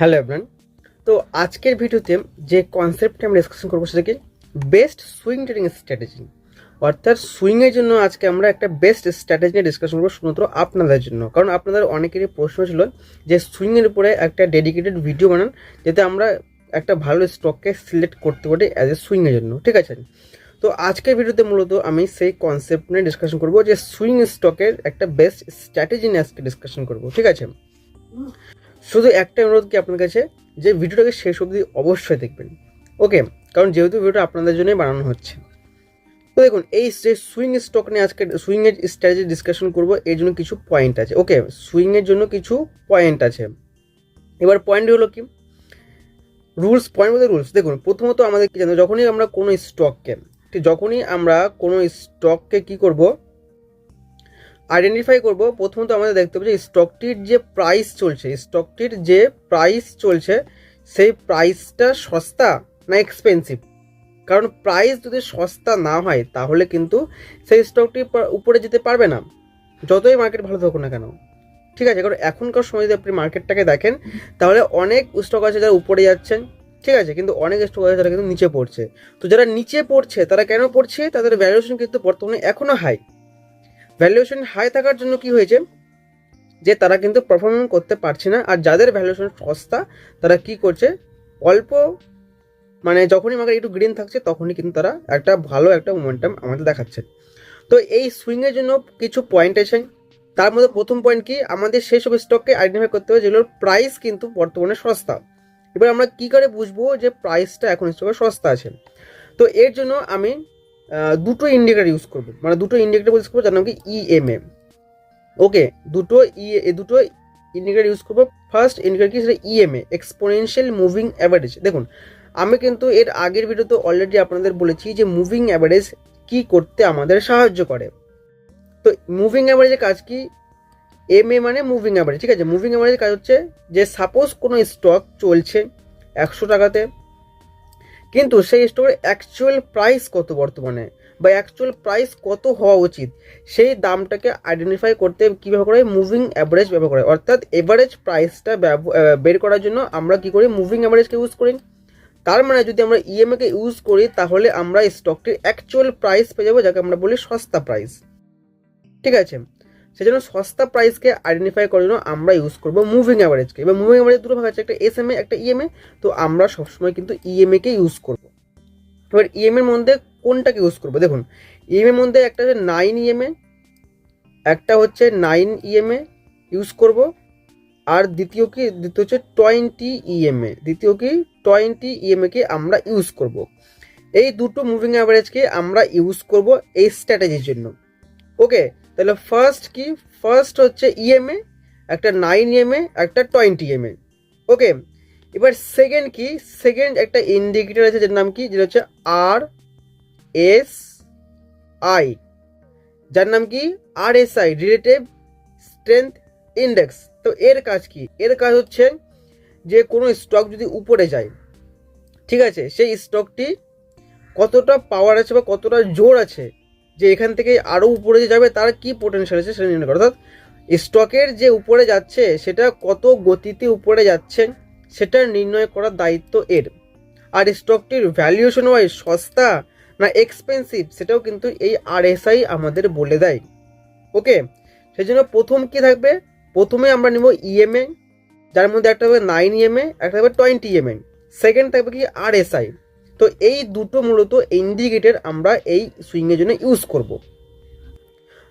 Hello everyone তো আজকের ভিডিওতে যে কনসেপ্টটা আমরা ডিসকাশন করব সেটা কি? বেস্ট সুইং ট্রেডিং স্ট্র্যাটেজি অর্থাৎ সুইংয়ের জন্য আজকে আমরা একটা বেস্ট স্ট্র্যাটেজি নিয়ে ডিসকাশন করব শুধুমাত্র আপনাদের জন্য। কারণ আপনাদের অনেকেরই প্রশ্ন ছিল যে সুইংয়ের উপরে একটা ডেডিকেটেড ভিডিও বানান, যাতে আমরা একটা ভালো স্টককে সিলেক্ট করতে পারি অ্যাজ এ সুইংয়ের জন্য। ঠিক আছে? তো আজকের ভিডিওতে মূলত আমি সেই কনসেপ্ট নিয়ে ডিসকাশন করব যে সুইং স্টকের একটা বেস্ট স্ট্র্যাটেজি নিয়ে আজকে ডিসকাশন করব। ঠিক আছে? শুধু একটাই অনুরোধ কি আপনার কাছে? যে ভিডিওটাকে শেষ অবধি অবশ্যই দেখবেন। ওকে, কারণ যেহেতু ভিডিওটা আপনাদের জন্যই বানানো হচ্ছে। তো দেখুন, এই যে সুইং স্টক নিয়ে আজকে সুইংয়ের স্ট্র্যাটেজি ডিসকাশন করব, এর জন্য কিছু পয়েন্ট আছে। ওকে সুইংয়ের জন্য কিছু পয়েন্ট আছে। এবার পয়েন্ট হলো কি? রুলস পয়েন্ট বলতে রুলস দেখুন, প্রথমত আমাদের কি জানো যখনই আমরা কোনো স্টককে ঠিক যখনই আমরা কোনো স্টককে কি করব? আইডেন্টিফাই করব। প্রথমত আমাদের দেখতে হবে যে স্টকটির যে প্রাইস চলছে স্টকটির যে প্রাইস চলছে, সেই প্রাইসটা সস্তা না এক্সপেন্সিভ কারণ প্রাইস যদি সস্তা না হয়, তাহলে কিন্তু সেই স্টকটি উপরে যেতে পারবে না। যতই মার্কেট ভালো থাকুক না কেন। ঠিক আছে? কারণ এখনকার সময় যদি আপনি মার্কেটটাকে দেখেন, তাহলে অনেক স্টক আছে যারা উপরে যাচ্ছেন। ঠিক আছে? কিন্তু অনেক স্টক আছে তারা কিন্তু নিচে পড়ছে। তো যারা নিচে পড়ছে, তারা কেন পড়ছে? তাদের ভ্যালুয়েশন কিন্তু বর্তমানে এখনও হাই ভ্যালুয়েশন হাই থাকার জন্য কি হয়েছে? যে তারা কিন্তু পারফরমেন্স করতে পারছে না, আর যাদের ভ্যালুয়েশন সস্তা, তারা কি করছে? অল্প মানে যখনই মার্কেট একটু গ্রিন থাকছে, তখনই কিন্তু তারা একটা ভালো একটা মোমেন্টাম আমাদের দেখাচ্ছে। তো এই সুইংয়ের জন্য কিছু পয়েন্ট আছে। তার মধ্যে প্রথম পয়েন্ট কি? আমাদের সেই সব স্টককে আইডেন্টিফাই করতে হবে যেগুলোর প্রাইস কিন্তু বর্তমানে সস্তা। এবার আমরা কি করে বুঝব যে প্রাইসটা এখন স্টকে সস্তা আছে? তো এর জন্য আমি দুটো ইন্ডিকেটার ইউজ করব মানে দুটো ইন্ডিকেটার ইউজ করব, যার নাম কি ইএমএ ওকে দুটো ই দুটো ইন্ডিকেটার ইউজ করব। ফার্স্ট ইন্ডিকেটার কি, সেটা ইএমএ এক্সপোনেনশিয়াল মুভিং অ্যাভারেজ দেখুন, আমি কিন্তু এর আগের ভিডিওতে অলরেডি আপনাদের বলেছি যে মুভিং অ্যাভারেজ কি করতে আমাদের সাহায্য করে। তো মুভিং অ্যাভারেজের কাজ কি? এম এ মানে মুভিং অ্যাভারেজ ঠিক আছে? মুভিং অ্যাভারেজের কাজ হচ্ছে যে সাপোজ কোনো স্টক চলছে একশো টাকাতে কিন্তু সেই স্টকের অ্যাকচুয়াল প্রাইস কত বর্তমানে? বা অ্যাকচুয়াল প্রাইস কত হওয়া উচিত? সেই দামটাকে আইডেন্টিফাই করতে কীভাবে করে? মুভিং অ্যাভারেজ ব্যবহার করে। অর্থাৎ এভারেজ প্রাইসটা বের করার জন্য আমরা কি করি? মুভিং অ্যাভারেজকে ইউজ করি। তার মানে যদি আমরা ইএমএ কে ইউজ করি, তাহলে আমরা স্টকটির অ্যাকচুয়াল প্রাইস পেয়ে যাব, যাকে আমরা বলি সস্তা প্রাইস ঠিক আছে? সেজন্য সস্তা প্রাইসকে আইডেন্টিফাই করার জন্য আমরা ইউজ করব মুভিং অ্যাভারেজকে এবার মুভিং অ্যাভারেজ দুটো ভাগ আছে, একটা এস একটা ইএমএ তো আমরা সবসময় কিন্তু ইএমএ কে ইউজ করব। এবার ইএমএর মধ্যে কোনটাকে ইউজ করব? দেখুন ইএমএর মধ্যে একটা হচ্ছে নাইন ইএমএ একটা হচ্ছে নাইন ইএমএ ইউজ করব, আর দ্বিতীয় কি, দ্বিতীয় হচ্ছে টোয়েন্টি ইএমএ দ্বিতীয় কি টোয়েন্টি ইএমএ কে আমরা ইউজ করব। এই দুটো মুভিং অ্যাভারেজকে আমরা ইউজ করব এই স্ট্র্যাটেজির জন্য। ওকে তাহলে ফার্স্ট কি? ফার্স্ট হচ্ছে ইএমএ একটা নাইন ইএমএ একটা টোয়েন্টি ইএমএ ওকে এবার সেকেন্ড কি? সেকেন্ড একটা ইন্ডিকেটর আছে যার নাম কি? যেটা হচ্ছে আর এস আই যার নাম কি? R S I relative strength index তো এর কাজ কি? এর কাজ হচ্ছে যে কোনো স্টক যদি উপরে যায়, ঠিক আছে? সেই স্টকটি কতটা পাওয়ার আছে বা কতটা জোর আছে যে এখান থেকে আরও উপরে যে যাবে, তার কি পোটেনশিয়াল আছে সেটা নির্ণয় করে। অর্থাৎ স্টকের যে উপরে যাচ্ছে, সেটা কত গতিতে উপরে যাচ্ছে, সেটা নির্ণয় করার দায়িত্ব এর। আর স্টকটির ভ্যালুয়েশন ওয়াইজ সস্তা না এক্সপেন্সিভ সেটাও কিন্তু এই আরএসআই আমাদের বলে দেয়। ওকে সেই জন্য প্রথম কি থাকবে? প্রথমে আমরা নিব ইএমএ যার মধ্যে একটা হবে নাইন ইএমএ একটা হবে টোয়েন্টি ইএমএ সেকেন্ড থাকবে কি আরএসআই তো এই দুটো মূলত ইন্ডিকেটর আমরা এই সুইংয়ের জন্য ইউজ করব।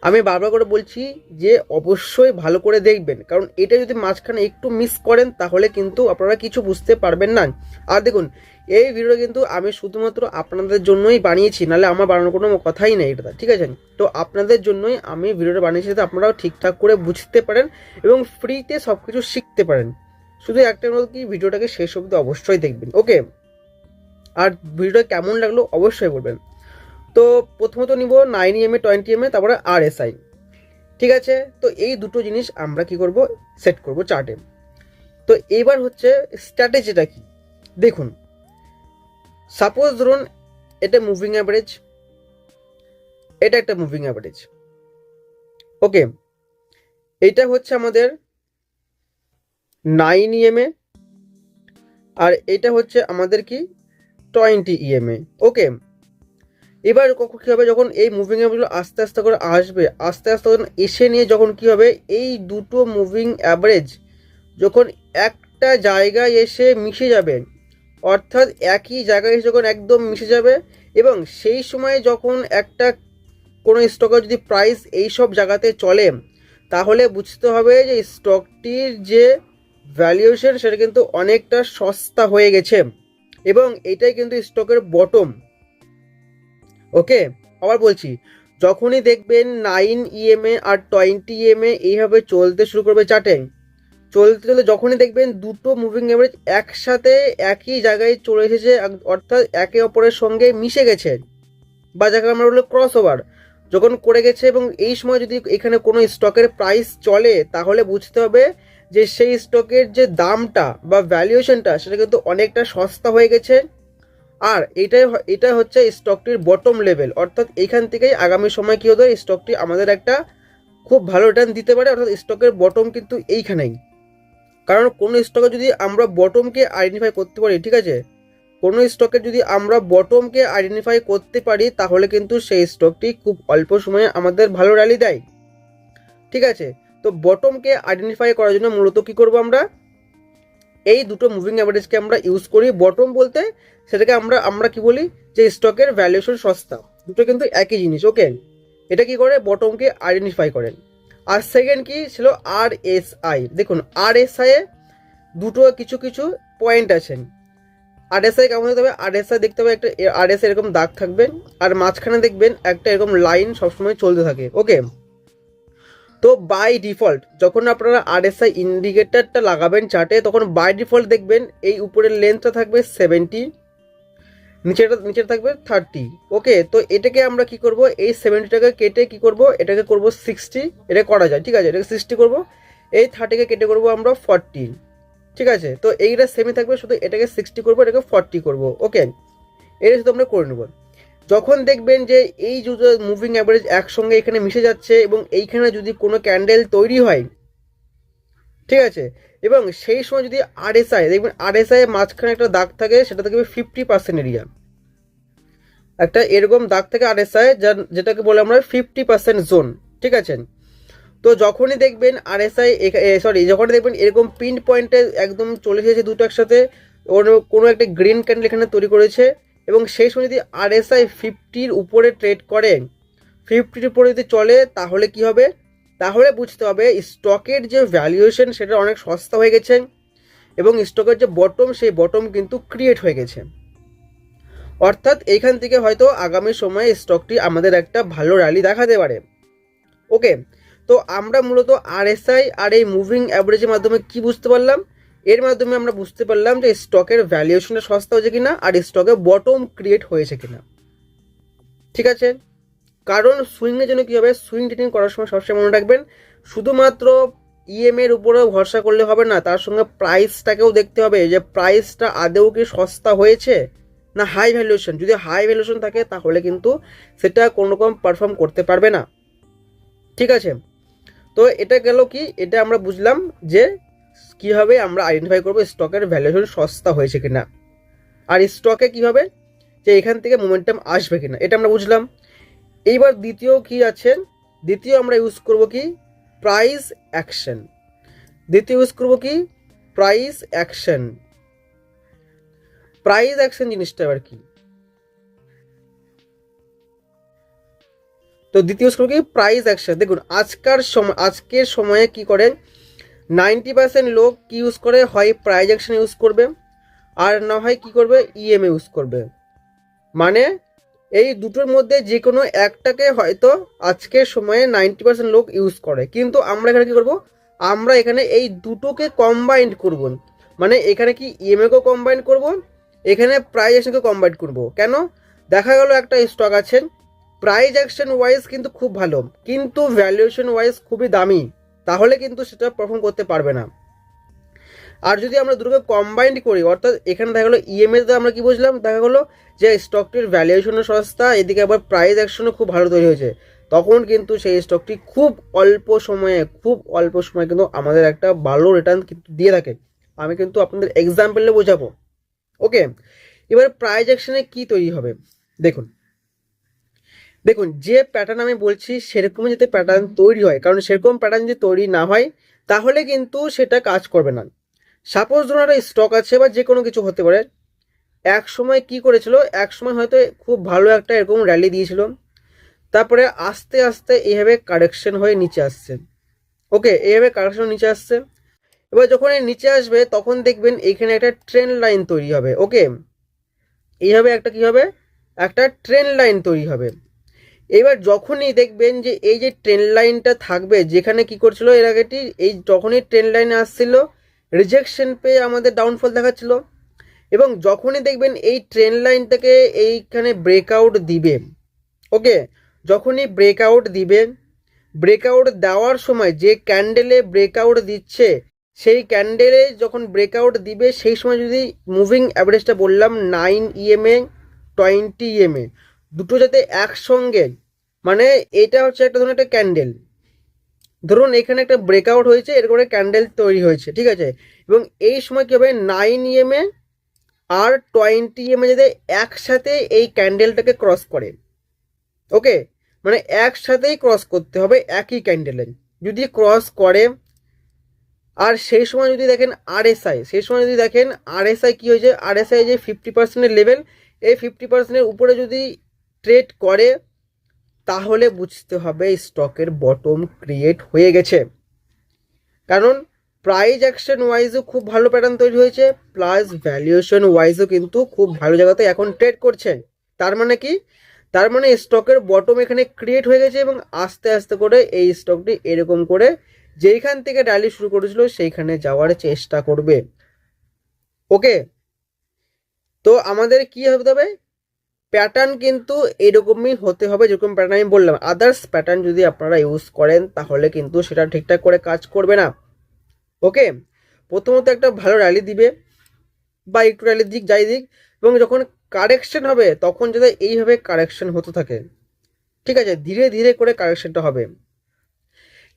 আমি বারবার করে বলছি যে অবশ্যই ভালো করে দেখবেন, কারণ এটা যদি মাঝখানে একটু মিস করেন, তাহলে কিন্তু আপনারা কিছু বুঝতে পারবেন না। আর দেখুন, এই ভিডিও কিন্তু আমি শুধুমাত্র আপনাদের জন্যই বানিয়েছি, নাহলে আমার বানানোর কোনো কথাই নেই এটা, ঠিক আছে? তো আপনাদের জন্যই আমি ভিডিওটা বানিয়েছি, যাতে আপনারাও ঠিকঠাক করে বুঝতে পারেন এবং ফ্রিতে সব কিছু শিখতে পারেন। শুধু একটা অনুরোধ কি ভিডিওটাকে শেষ অবধি অবশ্যই দেখবেন ওকে আর ভিডিওটা কেমন লাগল অবশ্যই বলবেন। তো প্রথমত নিব nine M A twenty M A তারপরে আর এস আই ঠিক আছে? তো এই দুটো জিনিস আমরা কি করব? সেট করব চার্টে তো এবার হচ্ছে স্ট্র্যাটেজিটা কি? দেখুন। সাপোজ ধরুন এটা মুভিং অ্যাভারেজ এটা একটা মুভিং অ্যাভারেজ ওকে এটা হচ্ছে আমাদের নাইন ইএমএ আর এটা হচ্ছে আমাদের কি? টোয়েন্টি ইএমএ ওকে এবার কখন কী হবে? যখন এই মুভিং অ্যাভারেজগুলো আস্তে আস্তে করে আসবে, আস্তে আস্তে যখন এসে নিয়ে যখন কী হবে? এই দুটো মুভিং অ্যাভারেজ যখন একটা জায়গায় এসে মিশে যাবে, অর্থাৎ একই জায়গায় এসে যখন একদম মিশে যাবে এবং সেই সময় যখন একটা কোনো স্টকের যদি প্রাইস এই সব জায়গাতে চলে, তাহলে বুঝতে হবে যে স্টকটির যে ভ্যালুয়েশন সেটা কিন্তু অনেকটা সস্তা হয়ে গেছে। এবং এটাই কিন্তু স্টকের বটম ওকে আবার বলছি, যখনই দেখবেন নাইন ইএমএ আর টোয়েন্টি ইএমএ এইভাবে চলতে শুরু করবে চার্টে চলতে চলতে যখনই দেখবেন দুটো মুভিং অ্যাভারেজ একসাথে একই জায়গায় চলে এসেছে অর্থাৎ একে অপরের সঙ্গে মিশে গেছে, বা যাকে আমরা বলি ক্রস ওভার যখন করে গেছে এবং এই সময় যদি এখানে কোনো স্টকের প্রাইস চলে, তাহলে বুঝতে হবে যে সেই স্টকের যে দামটা বা ভ্যালুয়েশনটা সেটা কিন্তু অনেকটা সস্তা হয়ে গেছে। আর এটাই এটা হচ্ছে স্টকটির বটম লেভেল অর্থাৎ এইখান থেকেই আগামী সময় কী হতো স্টকটি আমাদের একটা খুব ভালো রিটার্ন দিতে পারে। অর্থাৎ স্টকের বটম কিন্তু এইখানেই। কারণ কোনো স্টকে যদি আমরা বটমকে আইডেন্টিফাই করতে পারি, ঠিক আছে? কোনো স্টকে যদি আমরা বটমকে আইডেন্টিফাই করতে পারি, তাহলে কিন্তু সেই স্টকটি খুব অল্প সময়ে আমাদের ভালো র্যালি দেয়। ঠিক আছে? তো বটমকে আইডেন্টিফাই করার জন্য মূলত কি করব আমরা? এই দুটো মুভিং অ্যাভারেজকে আমরা ইউজ করি। বটম বলতে সেটাকে আমরা আমরা কি বলি? যে স্টকের ভ্যালুয়েশন সস্তা। দুটো কিন্তু একই জিনিস ওকে এটা কি করে? বটমকে আইডেন্টিফাই করেন। আর সেকেন্ড কি? ছিল আর এস আই দেখুন আর এস আই এ দুটো কিছু কিছু পয়েন্ট আছেন আর এস আই কেমন হতে হবে? আর এস আই দেখতে হবে একটা আর এস এরকম দাগ থাকবে। আর মাঝখানে দেখবেন একটা এরকম লাইন সবসময় চলতে থাকে ওকে তো বাই ডিফল্ট যখন আপনারা আরএসআই ইন্ডিকেটারটা লাগাবেন চার্টে তখন বাই ডিফল্ট দেখবেন এই উপরের লেন্থটা থাকবে সেভেন্টি নিচেটা নিচের থাকবে থার্টি ওকে তো এটাকে আমরা কি করব? এই সেভেন্টিটাকে কেটে কি করব? এটাকে করব সিক্সটি এটা করা যায়, ঠিক আছে? এটাকে সিক্সটি করব, এই থার্টিকে কেটে করব আমরা ফর্টি ঠিক আছে? তো এইটা সেমি থাকবে, শুধু এটাকে সিক্সটি করব, এটাকে ফর্টি করব ওকে এটা শুধু আমরা করে নেব। যখন দেখবেন যে এই দুটো মুভিং অ্যাভারেজ একসঙ্গে এখানে মিশে যাচ্ছে এবং এইখানে যদি কোনো ক্যান্ডেল তৈরি হয়, ঠিক আছে? এবং সেই সময় যদি আরএসআই দেখবেন আরএসআই মাঝখানে একটা দাগ থাকে, সেটা থাকবে ফিফটি পার্সেন্ট এরিয়া একটা এরকম দাগ থেকে আরএসআই যার, যেটাকে বলে আমরা ফিফটি পার্সেন্ট জোন ঠিক আছে? তো যখনই দেখবেন আরএসআই সরি যখনই দেখবেন এরকম পিন পয়েন্টে একদম চলে এসেছে দুটো একসাথে, কোনো একটা গ্রিন ক্যান্ডেল এখানে তৈরি করেছে এবং সেই সময় যদি আরএসআই ফিফটির উপরে ট্রেড করে ফিফটির উপরে যদি চলে, তাহলে কি হবে? তাহলে বুঝতে হবে স্টকের যে ভ্যালুয়েশন সেটা অনেক সস্তা হয়ে গেছে এবং স্টকের যে বটম সেই বটম কিন্তু ক্রিয়েট হয়ে গেছে। অর্থাৎ এইখান থেকে হয়তো আগামী সময়ে স্টকটি আমাদের একটা ভালো র্যালি দেখাতে পারে। ওকে তো আমরা মূলত আরএসআই আর এই মুভিং অ্যাভারেজের মাধ্যমে কি বুঝতে পারলাম? এর মাধ্যমে আমরা বুঝতে পারলাম যে স্টকের ভ্যালুয়েশনটা সস্তা হয়েছে কিনা আর স্টকে বটম ক্রিয়েট হয়েছে কিনা। ঠিক আছে? কারণ সুইংয়ের জন্য কী হবে? সুইং ট্রেডিং করার সময় সবসময় মনে রাখবেন, শুধুমাত্র ইএম এর উপরেও ভরসা করলে হবে না, তার সঙ্গে প্রাইসটাকেও দেখতে হবে যে প্রাইসটা আদেও কি সস্তা হয়েছে না হাই ভ্যালুয়েশন যদি হাই ভ্যালুয়েশন থাকে, তাহলে কিন্তু সেটা কোনো রকম পারফর্ম করতে পারবে না। ঠিক আছে? তো এটা গেল কি? এটা আমরা বুঝলাম যে কীভাবে আমরা আইডেন্টিফাই করব স্টকের ভ্যালুয়েশন সস্তা হয়েছে কিনা? আর স্টকে কী হবে যে এখান থেকে মোমেন্টাম আসবে কিনা? এটা আমরা বুঝলাম। এইবার দ্বিতীয় কি আছে? দ্বিতীয় আমরা ইউজ করব কি? প্রাইস অ্যাকশন দ্বিতীয় ইউজ করব কি? প্রাইস অ্যাকশন প্রাইস অ্যাকশন জিনিসটা এবার কি? তো দ্বিতীয় ইউজ করব কি? প্রাইস অ্যাকশন দেখুন, আজকার সময়, আজকের সময়ে কি করেন? নাইনটি পার্সেন্ট লোক কি ইউজ করে? হয় প্রাইস অ্যাকশন ইউজ করবে। আর না হয় কি করবে? ইএমএ ইউজ করবে। মানে এই দুটোর মধ্যে যে কোনো একটাকে হয়তো আজকের সময়ে নাইনটি পার্সেন্ট লোক ইউজ করে। কিন্তু আমরা এখানে কি করব? আমরা এখানে এই দুটোকে কম্বাইন্ড করব। মানে এখানে কি ইএমএকেও কম্বাইন্ড করব? এখানে প্রাইজ অ্যাকশনকে কম্বাইন করব। কেন? দেখা গেল একটা স্টক আছে। প্রাইজ অ্যাকশন ওয়াইজ কিন্তু খুব ভালো। কিন্তু ভ্যালুয়েশন ওয়াইজ খুবই দামি। তাহলে কিন্তু সেটা পারফর্ম করতে পারবে না। আর যদি আমরা দুটোকে কম্বাইন্ড করি, অর্থাৎ এখানে দেখা গেলো ইএমএতে আমরা কি বুঝলাম? দেখা গেলো যে স্টকটির ভ্যালুয়েশনও সস্তা, এদিকে আবার প্রাইস অ্যাকশনও খুব ভালো তৈরি হয়েছে। তখন কিন্তু সেই স্টকটি খুব অল্প সময়ে, খুব অল্প সময়ে কিন্তু আমাদের একটা ভালো রিটার্ন কিন্তু দিয়ে থাকে। আমি কিন্তু আপনাদের এক্সাম্পলে বোঝাবো। ওকে এবার প্রাইজ অ্যাকশনে কী তৈরি হবে? দেখুন। দেখুন, যে প্যাটার্ন আমি বলছি সেরকম যাতে প্যাটার্ন তৈরি হয়, কারণ সেরকম প্যাটার্ন যদি তৈরি না হয়, তাহলে কিন্তু সেটা কাজ করবে না। সাপোজ ধরুন একটা স্টক আছে বা যে কোনো কিছু হতে পারে। এক সময় কি করেছিল? এক সময় হয়তো খুব ভালো একটা এরকম র্যালি দিয়েছিল। তারপরে আস্তে আস্তে এইভাবে কারেকশন হয়ে নিচে আসছে। ওকে এইভাবে কারেকশন নিচে আসছে। এবার যখন এই নিচে আসবে, তখন দেখবেন এখানে একটা ট্রেন লাইন তৈরি হবে। ওকে এইভাবে একটা কি হবে? একটা ট্রেন লাইন তৈরি হবে। এবার যখনই দেখবেন যে এই যে ট্রেন লাইনটা থাকবে, যেখানে কি করছিল, এর আগেটি এই যখনই ট্রেন লাইনে আসছিল রিজেকশন পেয়ে আমাদের ডাউনফল দেখাচ্ছিল। এবং যখনই দেখবেন এই ট্রেন লাইনটাকে এইখানে ব্রেকআউট দিবে ওকে যখনই ব্রেকআউট দিবে ব্রেকআউট দেওয়ার সময় যে ক্যান্ডেলে ব্রেকআউট দিচ্ছে, সেই ক্যান্ডেলে যখন ব্রেকআউট দিবে, সেই সময় যদি মুভিং অ্যাভারেজটা বললাম নাইন ইএমএ টোয়েন্টি ইএমএ দুটো যাতে একসঙ্গে মানে এটা হচ্ছে একটা ধরুন একটা ক্যান্ডেল ধরুন এখানে একটা ব্রেকআউট হয়েছে, এরকম একটা ক্যান্ডেল তৈরি হয়েছে, ঠিক আছে? এবং এই সময় কী হবে? নাইন ইএমএ আর টোয়েন্টি ইএমএ যাতে একসাথে এই ক্যান্ডেলটাকে ক্রস করে। ওকে মানে একসাথেই ক্রস করতে হবে একই ক্যান্ডেলে যদি ক্রস করে, আর সেই সময় যদি দেখেন আরএসআই সেই সময় যদি দেখেন আরএসআই কী হয়েছে? আরএসআই যে ফিফটি পার্সেন্টের লেভেল এই ফিফটি পার্সেন্টের উপরে যদি ট্রেড করে, তাহলে বুঝতে হবে স্টকের বটম ক্রিয়েট হয়ে গেছে। কারণ প্রাইজ অ্যাকশন ওয়াইজও খুব ভালো প্যাটার্ন তৈরি হয়েছে প্লাস ভ্যালুয়েশন ওয়াইজও কিন্তু খুব ভালো জায়গাতে এখন ট্রেড করছে। তার মানে কি? তার মানে স্টকের বটম এখানে ক্রিয়েট হয়ে গেছে এবং আস্তে আস্তে করে এই স্টকটি এরকম করে যেইখান থেকে র্যালি শুরু করেছিল সেইখানে যাওয়ার চেষ্টা করবে। ওকে তো আমাদের কি হবে? প্যাটার্ন কিন্তু এরকমই হতে হবে, যেরকম প্যাটার্ন আমি বললাম। আদার্স প্যাটার্ন যদি আপনারা ইউজ করেন, তাহলে কিন্তু সেটা ঠিকঠাক করে কাজ করবে না। ওকে প্রথমত একটা ভালো র্যালি দিবে, বা একটু র্যালি দিক, যাই দিক, এবং যখন কারেকশন হবে, তখন যাতে এইভাবে কারেকশন হতে থাকে। ঠিক আছে? ধীরে ধীরে করে কারেকশনটা হবে।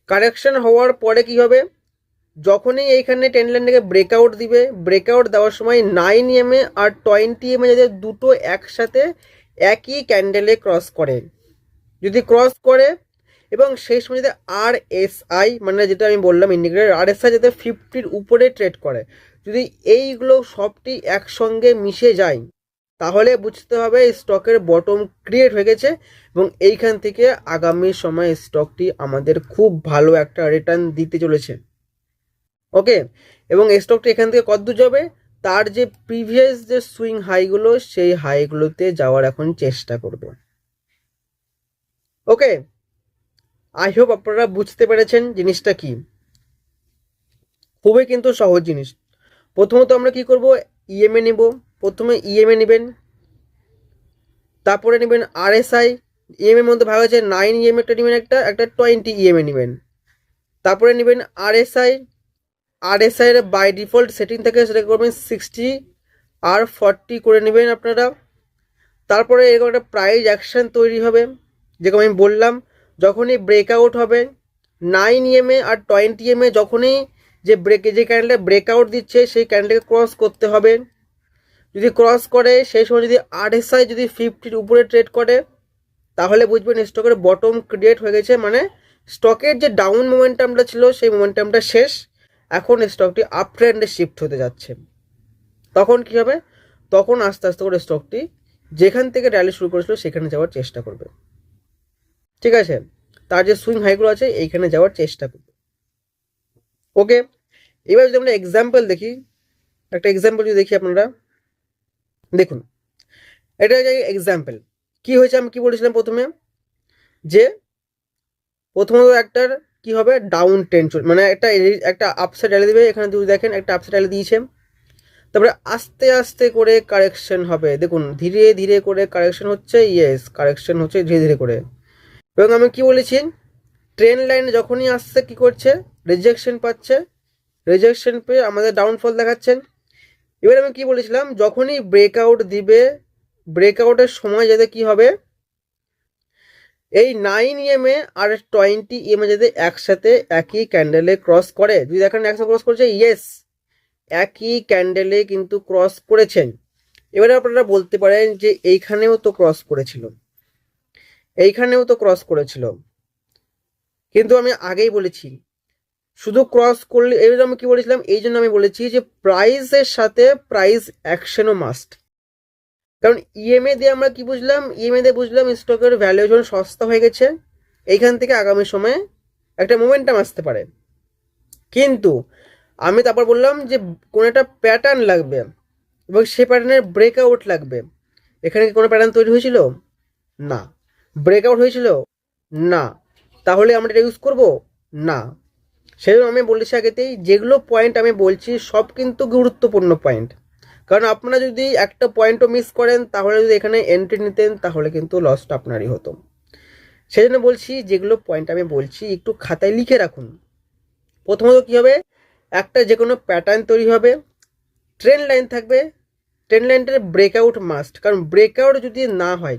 কারেকশন হওয়ার পরে কি হবে? যখনই এইখানে টেন লাইনটাকে ব্রেকআউট দিবে ব্রেকআউট দেওয়ার সময় নাইন এমএ আর টোয়েন্টি এমএ যাতে দুটো একসাথে একই ক্যান্ডেলে ক্রস করে। যদি ক্রস করে এবং সেই সময় যদি আর এস আই মানে যেটা আমি বললাম ইন্ডিকেটার আর এস আই যাতে ফিফটির উপরে ট্রেড করে, যদি এইগুলো সবটি একসঙ্গে মিশে যায়, তাহলে বুঝতে হবে স্টকের বটম ক্রিয়েট হয়ে গেছে এবং এইখান থেকে আগামী সময় স্টকটি আমাদের খুব ভালো একটা রিটার্ন দিতে চলেছে। ওকে এবং স্টকটি এখান থেকে কতদূর যাবে? তার যে প্রিভিয়াস যে সুইং হাইগুলো সেই হাইগুলোতে যাওয়ার এখন চেষ্টা করবে। ওকে আই হোপ আপনারা বুঝতে পেরেছেন জিনিসটা কি। খুবই কিন্তু সহজ জিনিস। প্রথমত আমরা কি করব? ইএমএ নেব। প্রথমে ইএমএ নেবেন। তারপরে নেবেন আরএসআই ইএমএর মধ্যে ভাগ আছে নাইন ইএম একটা নেবেন একটা একটা টোয়েন্টি ইএমএ নেবেন। তারপরে নেবেন আরএসআই আরএসআই এর বাই ডিফল্ট সেটিং থাকে সেটা করবেন? সিক্সটি আর ফর্টি করে নেবেন আপনারা। তারপরে এরকম একটা প্রাইজ অ্যাকশন তৈরি হবে। যেরকম আমি বললাম, যখনই ব্রেকআউট হবে নাইন ইএমএ আর টোয়েন্টি এমএ যখনই যে ব্রেক যে ক্যান্ডেলে ব্রেকআউট দিচ্ছে, সেই ক্যান্ডেলকে ক্রস করতে হবে। যদি ক্রস করে, সেই সময় যদি আরএসআই যদি ফিফটির উপরে ট্রেড করে, তাহলে বুঝবেন স্টকের বটম ক্রিয়েট হয়ে গেছে। মানে স্টকের যে ডাউন মোমেন্টামটা ছিল, সেই মোমেন্টামটা শেষ। এখন স্টকটি আপ ট্রেন্ডে শিফট হতে যাচ্ছে। তখন কি হবে? তখন আস্তে আস্তে করে স্টকটি যেখান থেকে র্যালি শুরু করেছিল সেখানে যাওয়ার চেষ্টা করবে। ঠিক আছে? তার যে সুইং হাইগুলো আছে, এইখানে যাওয়ার চেষ্টা করবে। ওকে এবার যদি আমরা এক্সাম্পল দেখি, একটা এক্সাম্পল যদি দেখি আপনারা, দেখুন, এটা এক্সাম্পল কি হয়েছে আমি কি বলেছিলাম প্রথমে? যে প্রথমত একটার কি হবে? ডাউন ট্রেন চল মানে একটা একটা আপসাইড র্যালি দেবে। এখানে যদি দেখেন, একটা আপসাইড র্যালি দিয়েছে। তারপরে আস্তে আস্তে করে কারেকশন হবে। দেখুন, ধীরে ধীরে করে কারেকশন হচ্ছে ইয়েস কারেকশন হচ্ছে ধীরে ধীরে করে। এবং আমি কি বলেছি? ট্রেন লাইনে যখনই আসছে, কি করছে? রিজেকশন পাচ্ছে। রিজেকশন পেয়ে আমাদের ডাউনফল দেখাচ্ছেন। এবার আমি কি বলেছিলাম? যখনই ব্রেকআউট দিবে ব্রেকআউটের সময় যাতে কি হবে? এই নাইন ইএমএ আর টোয়েন্টি ইএমএ যাতে একসাথে একই ক্যান্ডেলে ক্রস করে, যদি দেখেন একসাথে ক্রস করেছে ইয়েস একই ক্যান্ডেলে কিন্তু ক্রস করেছেন। এবারে আপনারা বলতে পারেন যে এইখানেও তো ক্রস করেছিল। এইখানেও তো ক্রস করেছিল। কিন্তু আমি আগেই বলেছি, শুধু ক্রস করলে জন্য আমি কি বলেছিলাম? এই জন্য আমি বলেছি যে প্রাইসের সাথে প্রাইস অ্যাকশনও মাস্ট কারণ ইএমএ দিয়ে আমরা কি বুঝলাম? ইএমএ দিয়ে বুঝলাম স্টকের ভ্যালুয়েশন সস্তা হয়ে গেছে, এইখান থেকে আগামী সময়ে একটা মোমেন্টাম আসতে পারে। কিন্তু আমি তারপর বললাম যে কোনো একটা প্যাটার্ন লাগবে এবং সে প্যাটার্নের ব্রেকআউট লাগবে। এখানে কি কোনো প্যাটার্ন তৈরি হয়েছিল? না। ব্রেকআউট হয়েছিল? না। তাহলে আমরা এটা ইউজ করব? না। সেই আমি বলেছি আগেতেই, যেগুলো পয়েন্ট আমি বলছি সব কিন্তু গুরুত্বপূর্ণ পয়েন্ট কারণ আপনারা যদি একটা পয়েন্টও মিস করেন, তাহলে যদি এখানে এন্ট্রি নিতেন, তাহলে কিন্তু লসটা আপনারই হতো। সেই জন্য বলছি, যেগুলো পয়েন্ট আমি বলছি, একটু খাতায় লিখে রাখুন। প্রথমত কী হবে? একটা যে কোনো প্যাটার্ন তৈরি হবে ট্রেন লাইন থাকবে ট্রেন লাইনটার ব্রেকআউট মাস্ট কারণ ব্রেকআউট যদি না হয়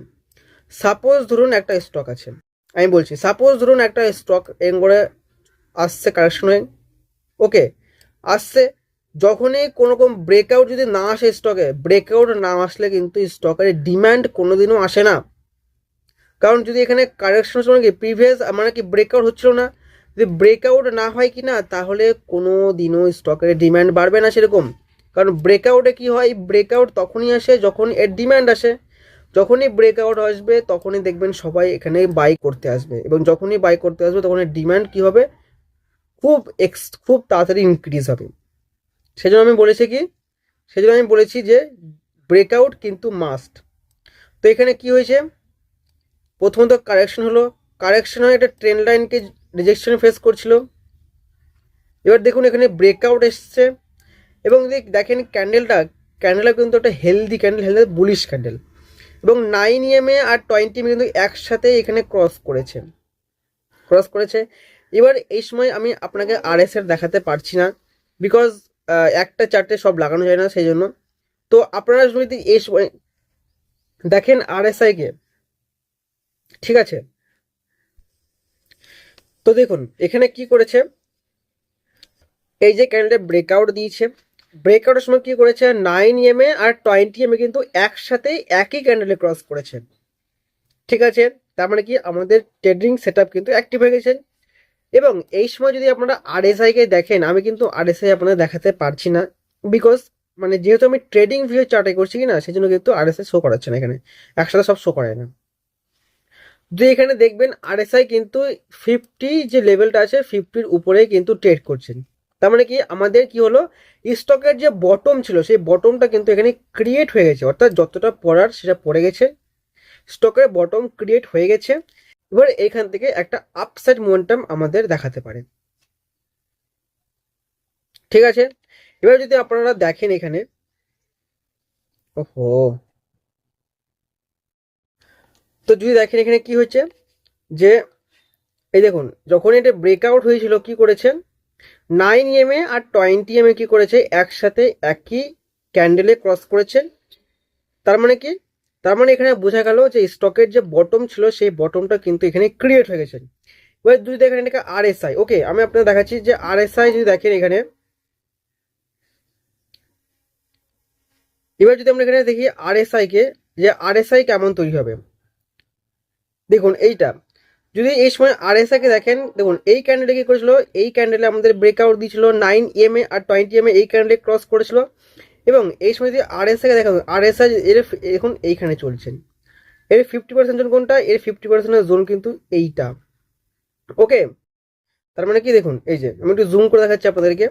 সাপোজ ধরুন একটা স্টক আছে। আমি বলছি সাপোজ ধরুন একটা স্টক এম করে আসছে কারেকশন ওকে আসছে যখনই কোনো রকম ব্রেকআউট যদি না আসে স্টকে ব্রেকআউট না আসলে কিন্তু স্টকের ডিম্যান্ড কোনোদিনও আসে না। কারণ যদি এখানে কারেকশন সময় কি প্রিভিয়াস মানে কি ব্রেকআউট হচ্ছিল না, যদি ব্রেকআউট না হয় কি না, তাহলে কোনো দিনও স্টকের ডিম্যান্ড বাড়বে না সেরকম। কারণ ব্রেকআউটে কি হয় ব্রেকআউট তখনই আসে যখন এর ডিম্যান্ড আসে। যখনই ব্রেকআউট আসবে, তখনই দেখবেন সবাই এখানে বাই করতে আসবে। এবং যখনই বাই করতে আসবে, তখন এর ডিম্যান্ড কী হবে? খুব এক্স খুব তাড়াতাড়ি ইনক্রিজ হবে। সেজন্য আমি বলেছি কি? সেজন্য আমি বলেছি যে ব্রেকআউট কিন্তু মাস্ট তো এখানে কি হয়েছে? প্রথমত কারেকশন হলো। কারেকশন হয়ে একটা ট্রেন লাইনকে রিজেকশন ফেস করছিল। এবার দেখুন এখানে ব্রেকআউট এসছে। এবং দেখেন ক্যান্ডেলটা ক্যান্ডেলটা কিন্তু একটা healthy candle healthy bullish candle এবং নাইন ইএমএ আর টোয়েন্টি এম কিন্তু একসাথে এখানে ক্রস করেছে। ক্রস করেছে। এবার এই সময় আমি আপনাকে আর এর দেখাতে পারছি না। বিকজ একটা, চারটে সব লাগানো যায় না সেই জন্য তো আপনারা যদি সময় দেখেন আর এস আইকে ঠিক আছে? তো দেখুন, এখানে কি করেছে? এই যে ক্যান্ডেল ব্রেকআউট দিয়েছে। ব্রেকআউটের সময় কি করেছে? নাইন এম এ আর টোয়েন্টি এম এ কিন্তু একসাথে একই ক্যান্ডেলে ক্রস করেছে। ঠিক আছে? তার মানে কি? আমাদের ট্রেডিং সেট কিন্তু অ্যাক্টিভ হয়ে গেছে। এবং এই সময় যদি আপনারা আরএসআইকে দেখেন, আমি কিন্তু আরএসআই আপনাদের দেখাতে পারছি না বিকজ মানে যেহেতু আমি ট্রেডিং ভিউ চার্টে করছি কি না সেই জন্য কিন্তু আরএসআই শো করাচ্ছে না এখানে। একসাথে সব শো করে না। যদি এখানে দেখবেন আরএসআই কিন্তু ফিফটি যে লেভেলটা আছে ফিফটির উপরে কিন্তু ট্রেড করছেন। তার মানে কি? আমাদের কি হলো? স্টকের যে বটম ছিল, সেই বটমটা কিন্তু এখানে ক্রিয়েট হয়ে গেছে। অর্থাৎ যতটা পড়ার সেটা পড়ে গেছে। স্টকের বটম ক্রিয়েট হয়ে গেছে। এবার এখান থেকে একটা আপসাইড মোমেন্টাম আমাদের দেখাতে পারে। ঠিক আছে? এবার যদি আপনারা দেখেন এখানে, ওহো! তো যদি দেখেন এখানে কি হচ্ছে যে, এই দেখুন, যখন এটা ব্রেকআউট হয়েছিল কি করেছে নাইন এম এ আর টোয়েন্টি এম এ কি করেছে? একসাথে একই ক্যান্ডেলে ক্রস করেছে তার মানে কি? তার মানে এখানে বোঝা গেল যে স্টকের যে বটম ছিল, সেই বটমটা কিন্তু এখানে ক্রিয়েট হয়ে গেছে। এবার যদি দেখেন এটাকে আর ওকে আমি আপনাদের দেখাচ্ছি যে আর যদি দেখেন এখানে, এবার যদি আমরা এখানে দেখি আর এস কে, যে আর এস আই কেমন তৈরি হবে? দেখুন এইটা, যদি এই সময় আর এস কে দেখেন, দেখুন এই ক্যান্ডেলে কি করেছিল? এই ক্যান্ডেলে আমাদের ব্রেকআউট দিয়েছিল নাইন এম এ আর টোয়েন্টি এম এ এই ক্যান্ডেলে ক্রস করেছিল। এবং এই সময় যদি আর এস কে দেখা আর এস আই এর এখন এইখানে চলছেন। এর ফিফটি পার্সেন্ট জোন কোনটা? এর ফিফটি পার্সেন্টের জোন কিন্তু এইটা। ওকে তার মানে কি দেখুন, এই যে, আমি একটু জুম করে দেখাচ্ছি আপনাদেরকে।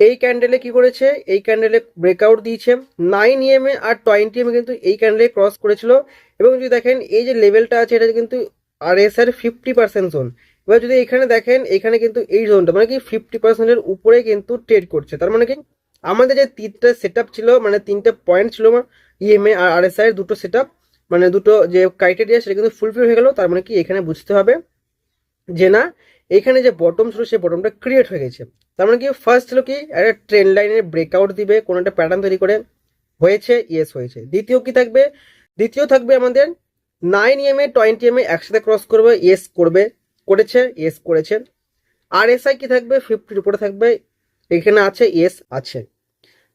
এই ক্যান্ডেলে কি করেছে? এই ক্যান্ডেলে ব্রেকআউট দিয়েছে। নাইন ইএম এ আর টোয়েন্টি এম কিন্তু এই ক্যান্ডেলে ক্রস করেছিল। এবং যদি দেখেন, এই যে লেভেলটা আছে, এটা কিন্তু আর এস আর ফিফটি পার্সেন্ট জোন। এবার যদি এখানে দেখেন, এখানে কিন্তু এই জোনটা মানে কি ফিফটি পার্সেন্টের উপরে কিন্তু ট্রেড করছে। তার মানে কি আমাদের যে তিনটে সেট ছিল মানে তিনটে পয়েন্ট ছিল ইএমএ আর আর এস আই দুটো সেট মানে দুটো যে ক্রাইটেরিয়া সেটা কিন্তু ফুলফিল হয়ে গেল, তার মানে কি এখানে বুঝতে হবে যে না, এখানে যে বটম ছিল সেই বটমটা ক্রিয়েট হয়ে গেছে। তার মানে কি ফার্স্ট ছিল কি, একটা ট্রেন লাইনের ব্রেকআউট দিবে, কোনো একটা প্যাটার্ন তৈরি করে, হয়েছে ইয়েস হয়েছে। দ্বিতীয় কি থাকবে? দ্বিতীয় থাকবে আমাদের nine M A twenty M A একসাথে ক্রস করবে ইয়েস করবে, করেছে ইয়েস করেছে। আর এস আই কি থাকবে? ফিফটির উপরে থাকবে, এখানে আছে ইয়েস আছে।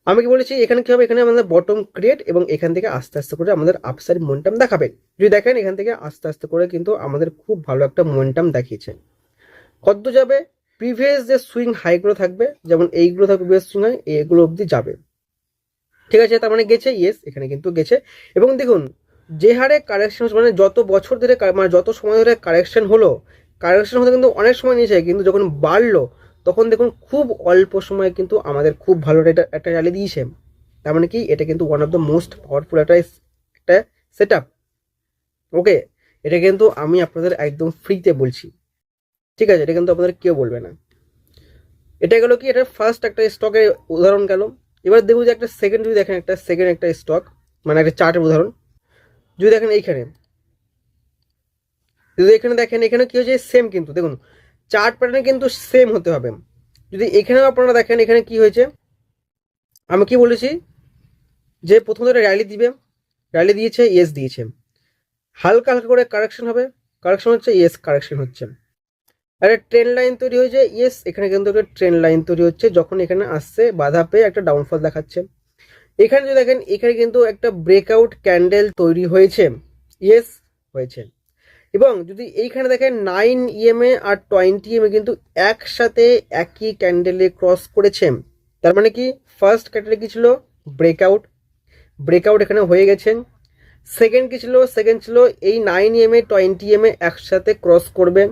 আমি কি বলেছি? এখানে কি হবে? এখানে আমাদের বটম ক্রিয়েট এবং এখান থেকে আস্তে আস্তে করে আমাদের আপসাইড মোমেন্টাম দেখাবে। যদি দেখেন, এখান থেকে আস্তে আস্তে করে কিন্তু আমাদের খুব ভালো একটা মোমেন্টাম দেখিয়েছে। কত যাবে প্রিভিয়াস যে সুইং হাইগুলো থাকবে, যেমন এইগুলো থাকবে প্রিভিয়াস সুইং হাই এগুলো অবধি যাবে। ঠিক আছে? তার মানে গেছে ইয়েস এখানে কিন্তু গেছে। এবং দেখুন, যে হারে কারেকশন মানে যত বছর ধরে মানে যত সময় ধরে কারেকশন হলো কারেকশন হতে কিন্তু অনেক সময় নিয়েছে, কিন্তু যখন বাড়লো তখন দেখুন খুব অল্প সময়ে কিন্তু আমাদের খুব ভালো একটা একটা র্যালি দিয়েছে। তার মানে কি? এটা কিন্তু one of the most powerful একটা একটা সেট ওকে এটা কিন্তু আমি আপনাদের একদম ফ্রিতে বলছি। ঠিক আছে? এটা কিন্তু আপনাদের কেউ বলবে না। এটা গেলো কি? এটা ফার্স্ট একটা স্টকের উদাহরণ গেল। এবার দেখুন যে একটা সেকেন্ড যদি দেখেন একটা সেকেন্ড একটা স্টক মানে একটা চার্টের উদাহরণ। যদি দেখেন এইখানে। যদি এখানে দেখেন, এখানে কি হয়েছে? সেম কিন্তু। দেখুন চার্ট প্যাটার্ন কিন্তু সেম হতে হবে। যদি এখানেও আপনারা দেখেন, এখানে কি হয়েছে? আমি কি বলেছি? যে প্রথম ধরে র্যালি দিবে। র্যালি দিয়েছে ইয়েস দিয়েছে। হালকা হালকা করে কারেকশন হবে। কারেকশন হচ্ছে ইয়েস কারেকশন হচ্ছে। একটা ট্রেন লাইন তৈরি হয়েছে ইয়েস এখানে কিন্তু একটা ট্রেন লাইন তৈরি হচ্ছে, যখন এখানে আসছে, বাধা পেয়ে একটা ডাউনফল দেখাচ্ছে। এখানে যদি দেখেন, এখানে কিন্তু একটা ব্রেকআউট ক্যান্ডেল তৈরি হয়েছে। ইয়েস হয়েছে। এবং যদি এইখানে দেখেন নাইন ইএমএ আর টোয়েন্টি ইএমএ কিন্তু একসাথে একই ক্যান্ডেলে ক্রস করেছে। তার মানে কি? ফার্স্ট ক্যান্ডেলে কি ছিল? ব্রেকআউট ব্রেকআউট এখানে হয়ে গেছেন সেকেন্ড কি ছিল? সেকেন্ড ছিল এই nine EMA twenty M A একসাথে ক্রস করবে।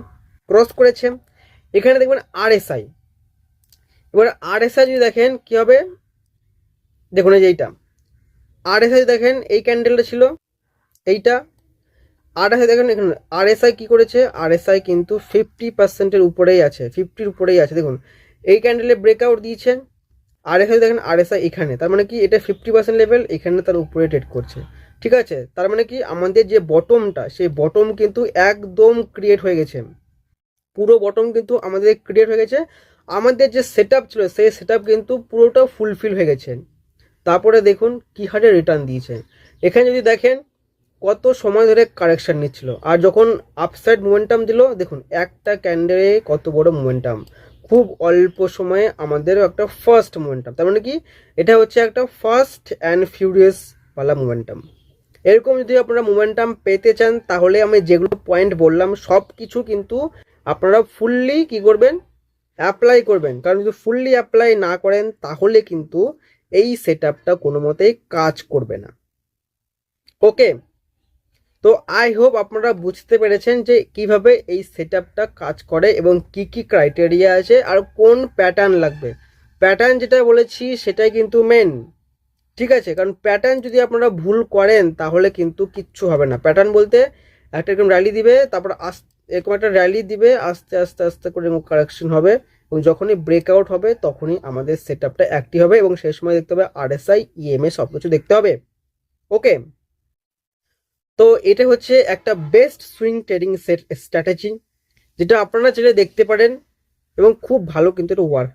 ক্রস করেছে। এখানে দেখবেন আরএসআই এবার আরএসআই যদি দেখেন, কি হবে? দেখুন এই যে এইটা। আরএসআই দেখেন, এই ক্যান্ডেলটা ছিল এইটা। আরএসআই দেখেন এখানে আরএসআই কি করেছে? আরএসআই কিন্তু ফিফটি পার্সেন্টের উপরেই আছে ফিফটির উপরেই আছে। দেখুন, এই ক্যান্ডেলে ব্রেকআউট দিয়েছে আরএসআই দেখেন আরএসআই এখানে, তার মানে কি এটা ফিফটি পার্সেন্ট লেভেল এখানে তার উপরে ট্রেড করছে। ঠিক আছে? তার মানে কি আমাদের যে বটমটা সেই বটম কিন্তু একদম ক্রিয়েট হয়ে গেছে। পুরো বটম কিন্তু আমাদের ক্রিয়েট হয়ে গেছে। আমাদের যে সেট ছিল, সেই সেট কিন্তু পুরোটা ফুলফিল হয়ে গেছে। তারপরে দেখুন কী হারে রিটার্ন দিয়েছে। এখানে যদি দেখেন কত সময় ধরে কারেকশন নিচ্ছিল? আর যখন আপসাইড মোমেন্টাম দিল, দেখুন, একটা ক্যান্ডেলে কত বড় মোমেন্টাম খুব অল্প সময়ে আমাদের একটা ফার্স্ট মোমেন্টাম তার মানে কি? এটা হচ্ছে একটা ফার্স্ট অ্যান্ড ফিউরিয়াস পালা মোমেন্টাম এরকম যদি আপনারা মোমেন্টাম পেতে চান, তাহলে আমি যেগুলো পয়েন্ট বললাম সব কিছু কিন্তু আপনারা ফুললি কি করবেন? অ্যাপ্লাই করবেন। কারণ যদি ফুললি অ্যাপ্লাই না করেন, তাহলে কিন্তু এই সেট আপটা কোনো মতেই কাজ করবে না। ওকে তো আই হোপ আপনারা বুঝতে পেরেছেন যে কীভাবে এই সেট কাজ করে এবং কি কি ক্রাইটেরিয়া আছে আর কোন প্যাটার্ন লাগবে। প্যাটার্ন যেটা বলেছি সেটাই কিন্তু মেন ঠিক আছে? কারণ প্যাটার্ন যদি আপনারা ভুল করেন তাহলে কিন্তু কিচ্ছু হবে না। প্যাটার্ন বলতে একটা এরকম র্যালি দিবে, তারপর আস, এরকম একটা র্যালি দিবে, আস্তে আস্তে আস্তে করে কারেকশন হবে এবং যখনই ব্রেকআউট হবে তখনই আমাদের সেট আপটা অ্যাক্টিভ হবে এবং সেই সময় দেখতে হবে আরএসআই ইএমএ সব কিছু দেখতে হবে। ওকে তো এটা হচ্ছে একটা best swing trading set strategy যেটা আপনারা চাইলে দেখতে পারেন এবং খুব ভালো কিন্তু এটা ওয়ার্ক